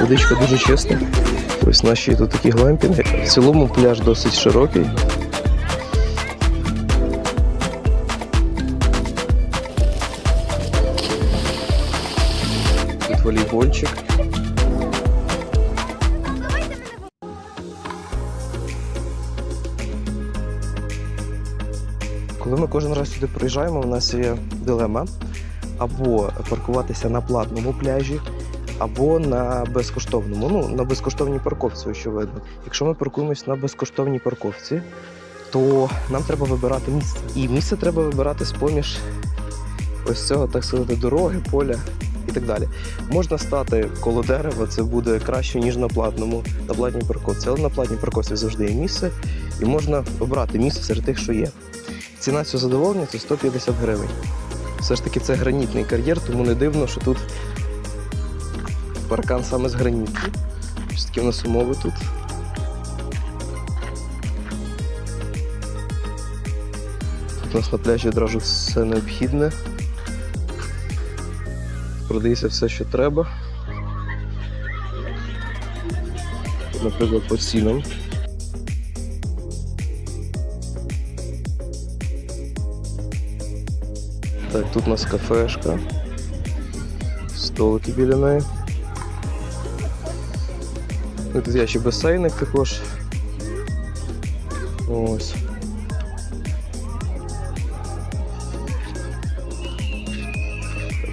Водичка дуже чиста. Ось наші тут такі глемпінги. В цілому пляж досить широкий. Тут волейбольчик. Коли ми кожен раз сюди приїжджаємо, у нас є дилема або паркуватися на платному пляжі, або на безкоштовному. Ну, на безкоштовній парковці, очевидно. Якщо ми паркуємось на безкоштовній парковці, то нам треба вибирати місце. І місце треба вибирати з-поміж ось цього, так сказати, дороги, поля і так далі. Можна стати коло дерева, це буде краще, ніж на платному, на платній парковці. Але на платній парковці завжди є місце, і можна обрати місце серед тих, що є. Ціна цього задоволення це 150 гривень. Все ж таки це гранітний кар'єр, тому не дивно, що тут паркан саме з граніту. Ось такі в нас умови тут. Тут у нас на пляжі одразу все необхідне. Продається все, що треба. Наприклад, по цінам. Так, тут у нас кафешка. Столики біля неї. Ну, є ще басейник також. Ось.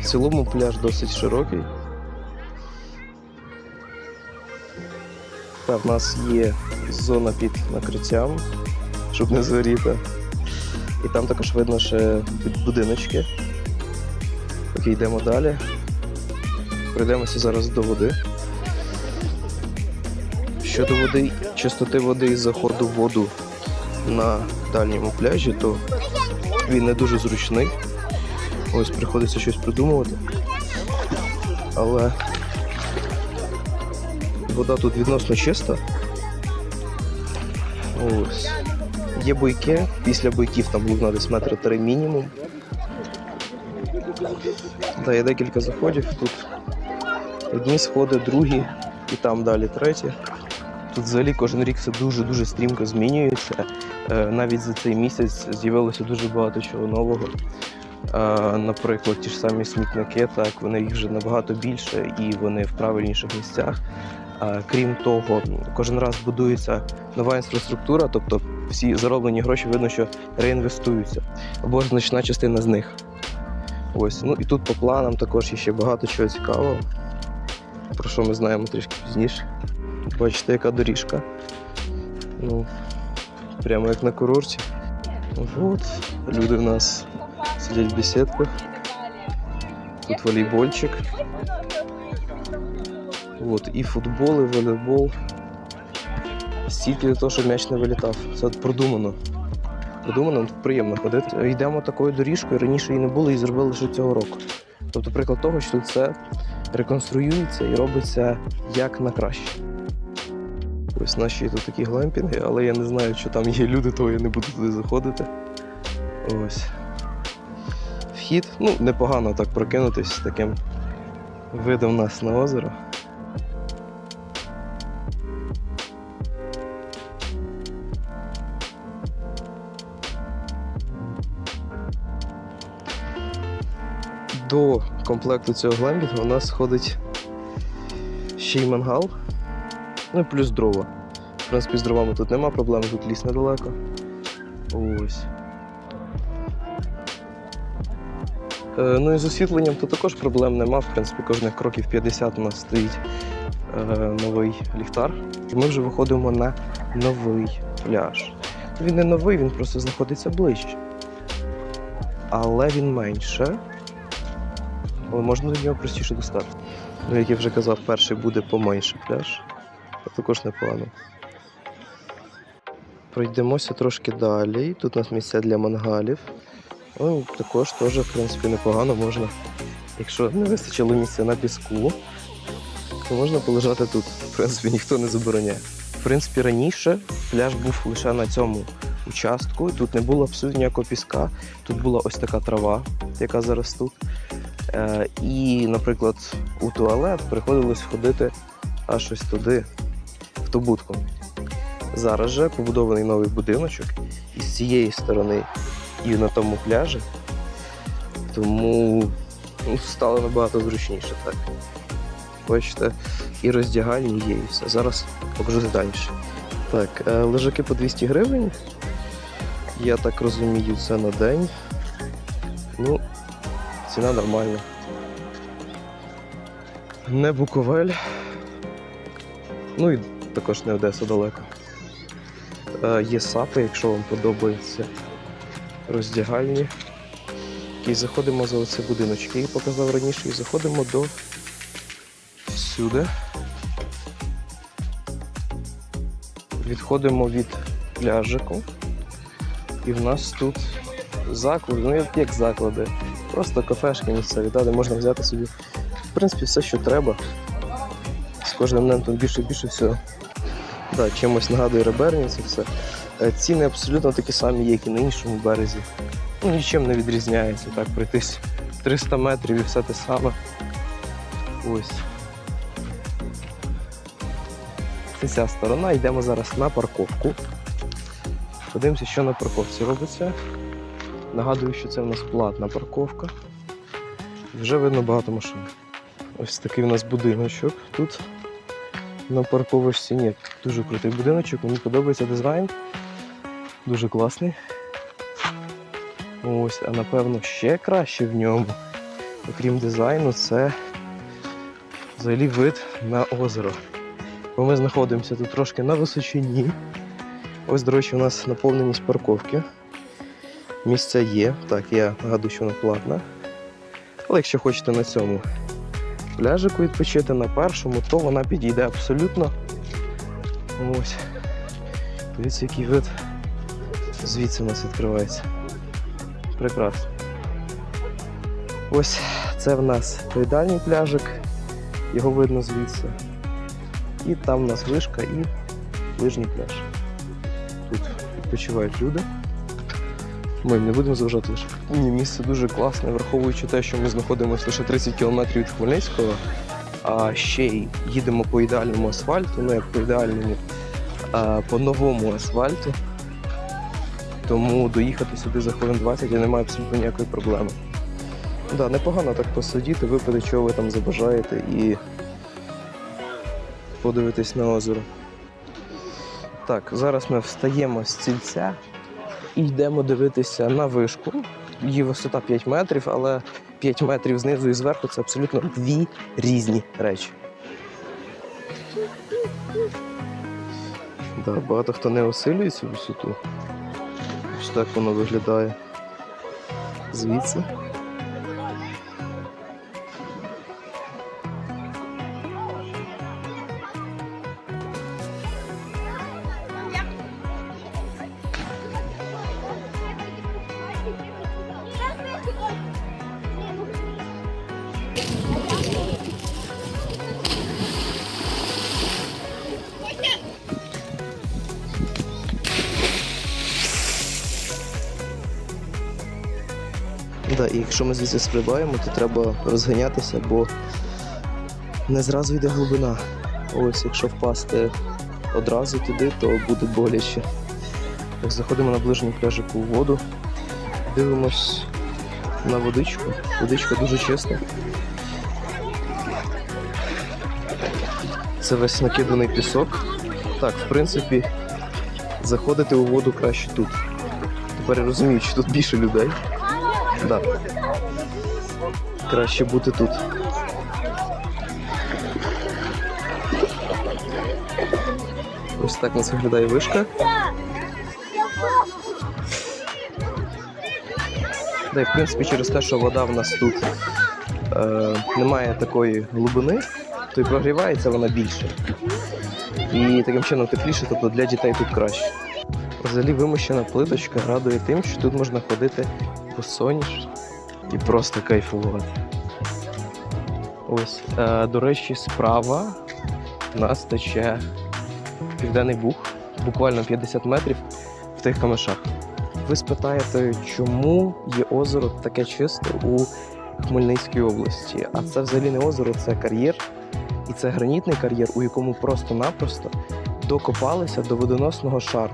В цілому пляж досить широкий. Так, в нас є зона під накриттям, щоб не згоріти. І там також видно ще будиночки. Окей, йдемо далі. Пройдемося зараз до води. Щодо води, чистоти води і заходу в воду на дальньому пляжі, то він не дуже зручний. Ось приходиться щось придумувати. Але вода тут відносно чиста. Ось. Є буйки, після буйків там глибина десь метра три мінімум. Да, є декілька заходів. Тут одні сходи, другі і там далі треті. Тут взагалі кожен рік все дуже-дуже стрімко змінюється. Е, Навіть за цей місяць з'явилося дуже багато чого нового. Е, Наприклад, ті ж самі смітники, так, вони їх вже набагато більше і вони в правильніших місцях. Е, Крім того, кожен раз будується нова інфраструктура, тобто всі зароблені гроші видно, що реінвестуються, або значна частина з них. Ось. Ну і тут по планам також є ще багато чого цікавого, про що ми знаємо трішки пізніше. Бачите, яка доріжка. Ну, прямо як на курорті. От, люди в нас сидять в бесідках. Тут волейбольчик. От, і футбол, і волейбол. Стільки для того, щоб м'яч не вилітав. Це продумано. Продумано, тут приємно ходити. Йдемо такою доріжкою, раніше її не було, і зробили лише цього року. Тобто приклад того, що все реконструюється і робиться як на краще. Ось наші тут такі глемпінги, але я не знаю, що там є люди, то я не буду туди заходити. Ось. Вхід, ну, непогано так прокинутись з таким видом нас на озеро. До комплекту цього глемпінгу у нас входить ще й мангал, ну і плюс дрова. В принципі, з дровами тут нема проблем, тут ліс недалеко. Ось. Е, ну і з освітленням тут також проблем нема. В принципі, кожних кроків 50 у нас стоїть е, новий ліхтар. І ми вже виходимо на новий пляж. Він не новий, він просто знаходиться ближче. Але він менше. Але можна до нього простіше достати. Ну, як я вже казав, перший буде поменше пляж. А також непогано. Пройдемося трошки далі. Тут у нас місця для мангалів. Ну, також теж, в принципі, непогано можна. Якщо не вистачило місця на піску, то можна полежати тут. В принципі, ніхто не забороняє. В принципі, раніше пляж був лише на цьому участку. Тут не було абсолютно ніякого піска. Тут була ось така трава, яка зараз тут. Е, і, наприклад, у туалет приходилось ходити аж ось туди, в. Зараз же побудований новий будиночок і з цієї сторони, і на тому пляжі. Тому ну, стало набагато зручніше так. Бачите, і роздягальні є, і все. Зараз покажу детальніше. Так, е, лежаки по 200 гривень. Я так розумію, це на день. Ну, ціна нормальна. Не Буковель. Ну і також не Одеса далеко. Е, є сапи, якщо вам подобається. Роздягальні. І заходимо за оці будиночки, я показав раніше, і заходимо до сюди. Відходимо від пляжику. І в нас тут заклади, ну як, заклади, просто кафешки місцеві, де можна взяти собі, в принципі, все, що треба. З кожним днем тут більше і більше всього. Да, чимось нагадує реберні це все. Е, Ціни абсолютно такі самі, як і на іншому березі. Ну, нічим не відрізняється. Так, пройтись 300 метрів і все те саме. Ось. Це ця сторона. Йдемо зараз на парковку. Подивимося, що на парковці робиться. Нагадую, що це в нас платна парковка. Вже видно багато машин. Ось такий у нас будиночок тут на парковочці. Ні, дуже крутий будиночок, мені подобається дизайн. Дуже класний. Ось, а напевно ще краще в ньому, окрім дизайну, це взагалі вид на озеро. Бо ми знаходимося тут трошки на височині. Ось, до речі, у нас наповненість парковки. Місця є. Так, я нагадую, що вона платна. Але якщо хочете на цьому пляжику відпочити на першому, то вона підійде абсолютно. Ось. Дивіться, який вид звідси у нас відкривається. Прекрасно. Ось це в нас той дальній пляжик, його видно звідси. І там в нас вишка і ближній пляж. Тут відпочивають люди. Ми не будемо заважати лише. Ні, місце дуже класне, враховуючи те, що ми знаходимося лише 30 кілометрів від Хмельницького, а ще й їдемо по ідеальному асфальту, ну як по ідеальному, а по новому асфальту. Тому доїхати сюди за хвилин 20 я не маю абсолютно ніякої проблеми. Да, непогано так посидіти, випити, чого ви там забажаєте, і подивитись на озеро. Так, зараз ми встаємо з цільця і йдемо дивитися на вишку. Її висота 5 метрів, але 5 метрів знизу і зверху це абсолютно дві різні речі. Да, багато хто не осилює цю висоту. Ось так воно виглядає звідси. Да, і якщо ми звідси стрибаємо, то треба розганятися, бо не зразу йде глибина. Ось якщо впасти одразу туди, то буде боляче. Так, заходимо на ближній пляжику у воду, дивимось на водичку. Водичка дуже чиста. Це весь накиданий пісок. Так, в принципі, заходити у воду краще тут. Тепер я розумію, що тут більше людей. Да. Краще бути тут. Ось так у нас виглядає вишка. Да, і в принципі, через те, що вода в нас тут е, немає такої глибини, то й прогрівається вона більше. І таким чином тепліше, тобто для дітей тут краще. Взагалі вимощена плиточка радує тим, що тут можна ходити босоніж і просто кайфувати. Ось, е, до речі, справа в нас тече Південний Буг, буквально 50 метрів в тих камешах. Ви спитаєте, чому є озеро таке чисте у Хмельницькій області? А це взагалі не озеро, це кар'єр, І це гранітний кар'єр, у якому просто-напросто докопалися до водоносного шару.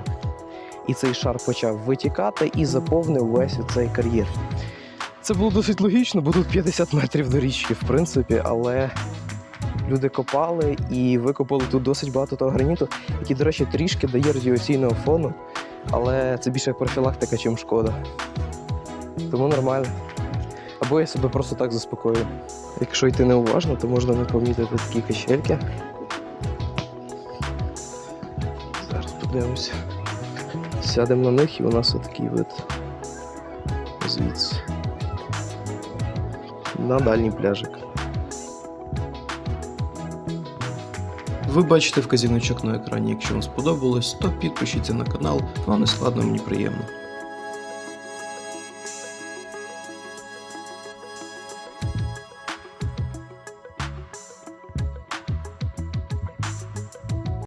І цей шар почав витікати і заповнив весь цей кар'єр. Це було досить логічно, бо тут 50 метрів до річки, в принципі, але люди копали і викопали тут досить багато того граніту, який, до речі, трішки дає радіаційного фону, але це більше профілактика, чим шкода. Тому нормально. Або я себе просто так заспокоюю. Якщо йти неуважно, то можна не помітити такі качельки. Зараз подивимося. Сядемо на них і у нас отакий вид. Звідси. На дальній пляжик. Ви бачите вказівничок на екрані. Якщо вам сподобалось, то підпишіться на канал, вам не складно, мені приємно.